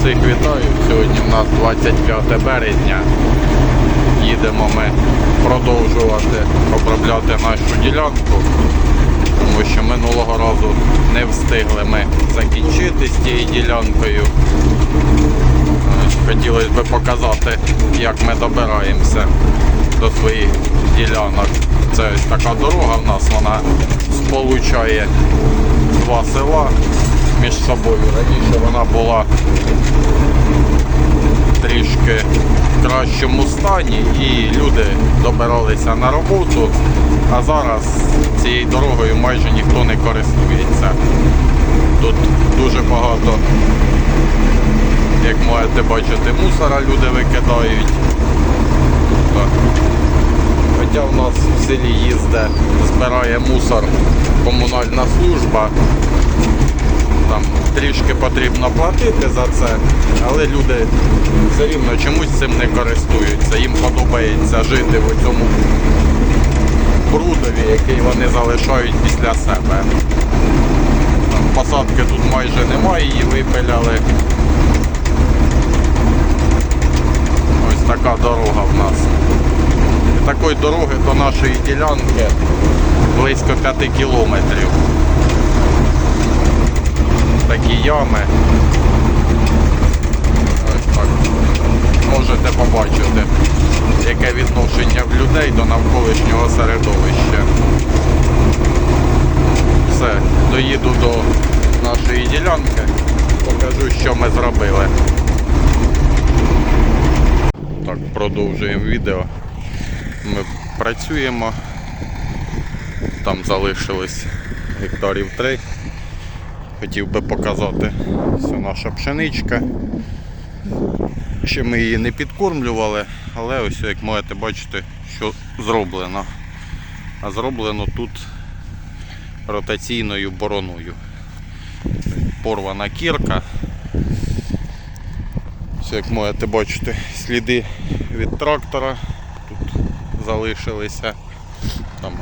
Всіх вітаю. Сьогодні в нас 25 березня. Їдемо ми продовжувати обробляти нашу ділянку, тому що минулого разу не встигли ми закінчити з тією ділянкою. Е, Хотілося б показати, як ми добираємося до своїх ділянок. Це ось така дорога в нас, вона сполучає два села між собою. Раніше вона була трішки в кращому стані і люди добиралися на роботу, а зараз цією дорогою майже ніхто не користується. Тут дуже багато, як можете бачити, мусора люди викидають. Хоча в нас в селі їздить, збирає мусор комунальна служба. Там трішки потрібно платити за це, але люди все рівно чомусь цим не користуються. Їм подобається жити в цьому брудові, який вони залишають після себе. Посадки тут майже немає, її випиляли. Ось така дорога в нас. І такої дороги до нашої ділянки близько 5 кілометрів. Такі ями. Ось так. Можете побачити, яке відношення в людей до навколишнього середовища. Все, доїду до нашої ділянки, покажу, що ми зробили. Так, продовжуємо відео. Ми працюємо. Там залишилось гектарів 3. Хотів би показати це наша пшеничка. Ще ми її не підкормлювали, але ось як можете бачити, що зроблено. А зроблено тут ротаційною бороною. Порвана кірка. Ось як можете бачити, сліди від трактора тут залишилися. Там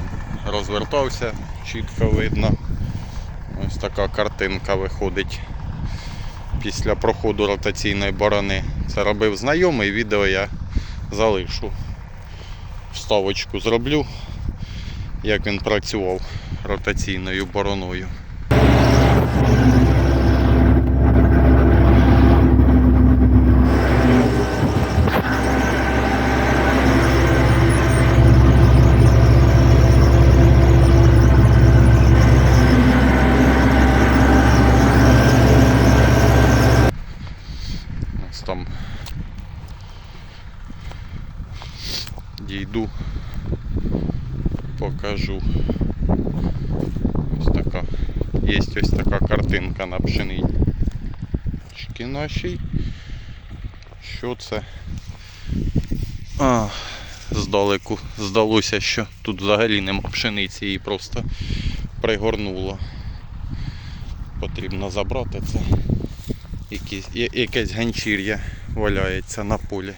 розвертався, чітко видно. Ось така картинка виходить після проходу ротаційної борони. Це робив знайомий, відео я залишу. Вставочку зроблю, як він працював ротаційною бороною. Ось там дійду, покажу. Ось така. Є ось така картинка на пшеничці нашій. Що це? А, здалеку здалося, що тут взагалі нема пшениці, її просто пригорнуло. Потрібно забрати це якесь, я- якесь ганчір'я валяється на полі.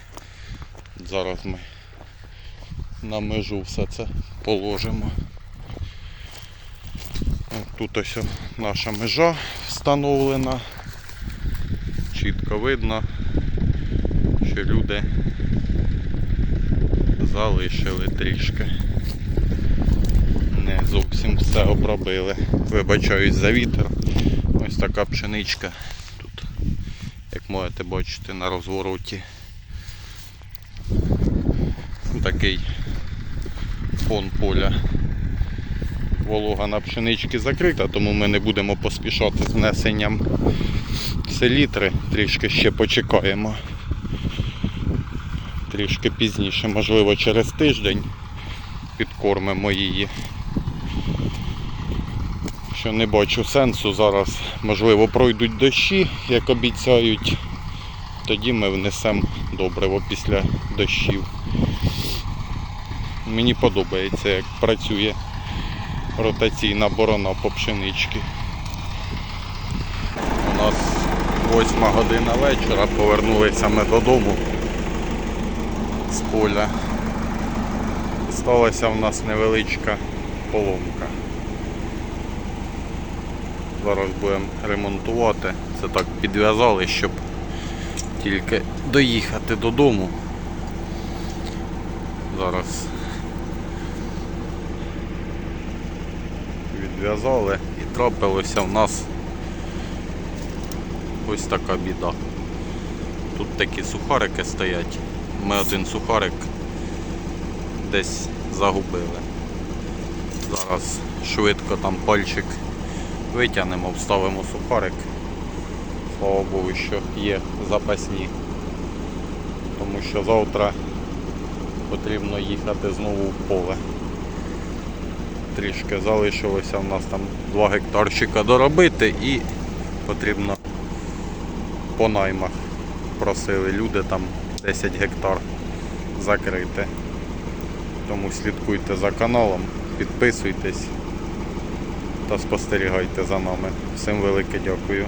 Зараз ми на межу все це положимо. Тут ось наша межа встановлена. Чітко видно, що люди залишили трішки. Не зовсім все обробили. Вибачаюсь за вітер. Ось така пшеничка як можете бачити, на розвороті. Такий фон поля. Волога на пшенички закрита, тому ми не будемо поспішати з внесенням селітри, трішки ще почекаємо. Трішки пізніше, можливо через тиждень підкормимо її. Що не бачу сенсу зараз, можливо, пройдуть дощі, як обіцяють. Тоді ми внесемо добриво після дощів. Мені подобається, як працює ротаційна борона по пшенички. У нас 8 година вечора, повернулися ми додому з поля. Сталася в нас невеличка поломка. Зараз будемо ремонтувати. Це так підв'язали, щоб тільки доїхати додому. Зараз відв'язали і трапилося в нас ось така біда. Тут такі сухарики стоять. Ми один сухарик десь загубили. Зараз швидко там пальчик витягнемо, вставимо сухарик. Слава Богу, що є запасні. Тому що завтра потрібно їхати знову в поле. Трішки залишилося в нас там 2 гектарчика доробити і потрібно по наймах просили люди там 10 гектар закрити. Тому слідкуйте за каналом, підписуйтесь та спостерігайте за нами. Всім велике дякую.